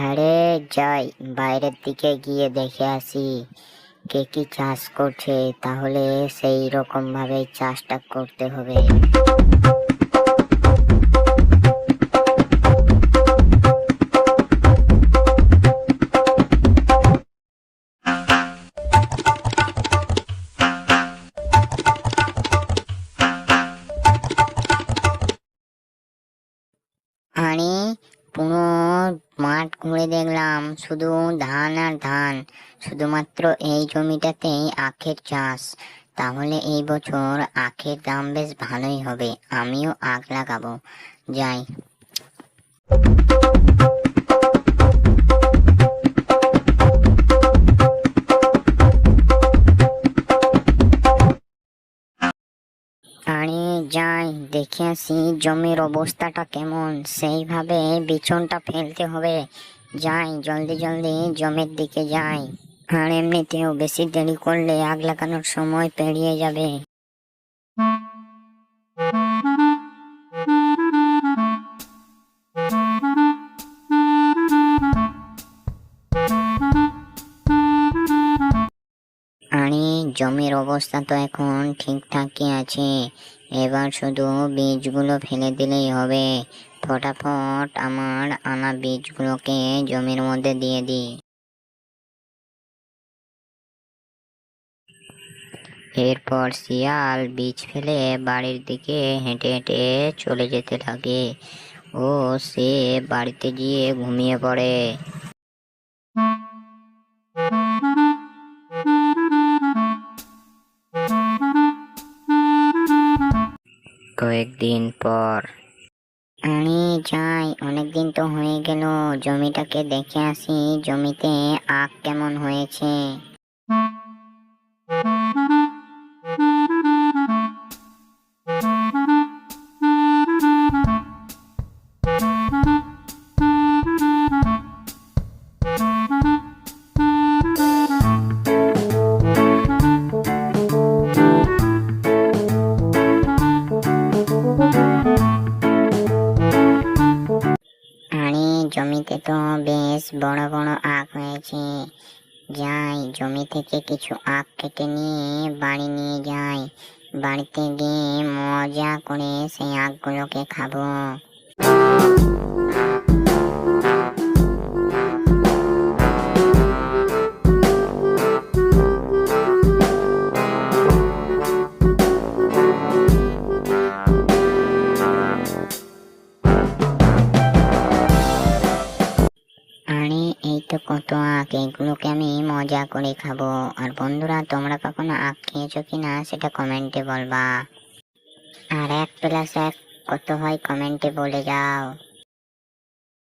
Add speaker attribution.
Speaker 1: আরে যাই, বাইরের দিকে গিয়ে দেখে আসি কে কি চাষ করছে, তাহলে সেই রকম ভাবে চাষটা করতে হবে। আরে পুরো মাঠ ঘুরে দেখলাম শুধু ধান আর ধান। শুধুমাত্র এই জমিটাতেই আখের চাষ। তাহলে এই বছর আখের দাম বেশ ভালোই হবে, আমিও আখ লাগাবো। যাই। আরে যাই, দেখে আসি জমির অবস্থাটা কেমন। সেইভাবে বিছনটা ফেলতে হবে। যাই, জলদি জলদি জমির দিকে যাই। আর এমনিতেও বেশি দেরি করলে আগ লাগানোর সময় পেরিয়ে যাবে। জমির অবস্থা তো এখন ঠিকঠাকই আছে। এবার শুধু বীজগুলো ফেলে দিলেই হবে। ফটাফট আমার আনা বীজগুলোকে জমির মধ্যে দিয়ে দিই। এরপর শিয়াল বীজ ফেলে বাড়ির দিকে হেঁটে হেঁটে চলে যেতে লাগে। ও সে বাড়িতে গিয়ে ঘুমিয়ে পড়ে। কয়েকদিন পর। আমি যাই, অনেকদিন তো হয়ে গেল। জমিটাকে দেখে আসি, জমিতে আখ কেমন হয়েছে। তো বেশ বড় বড় আখ হয়েছে। যাই, জমি থেকে কিছু আখ কেটে নিয়ে বাড়ি নিয়ে যাই। বাড়িতে গিয়ে মজা করে সেই আখগুলোকে খাব। কত আখ এগুলোকে আমি মজা করে খাব। আর বন্ধুরা, তোমরা কখনো আঁক খেয়েছো কি না সেটা কমেন্টে বলবা। আর এক প্লাস এক কত হয় কমেন্টে বলে যাও।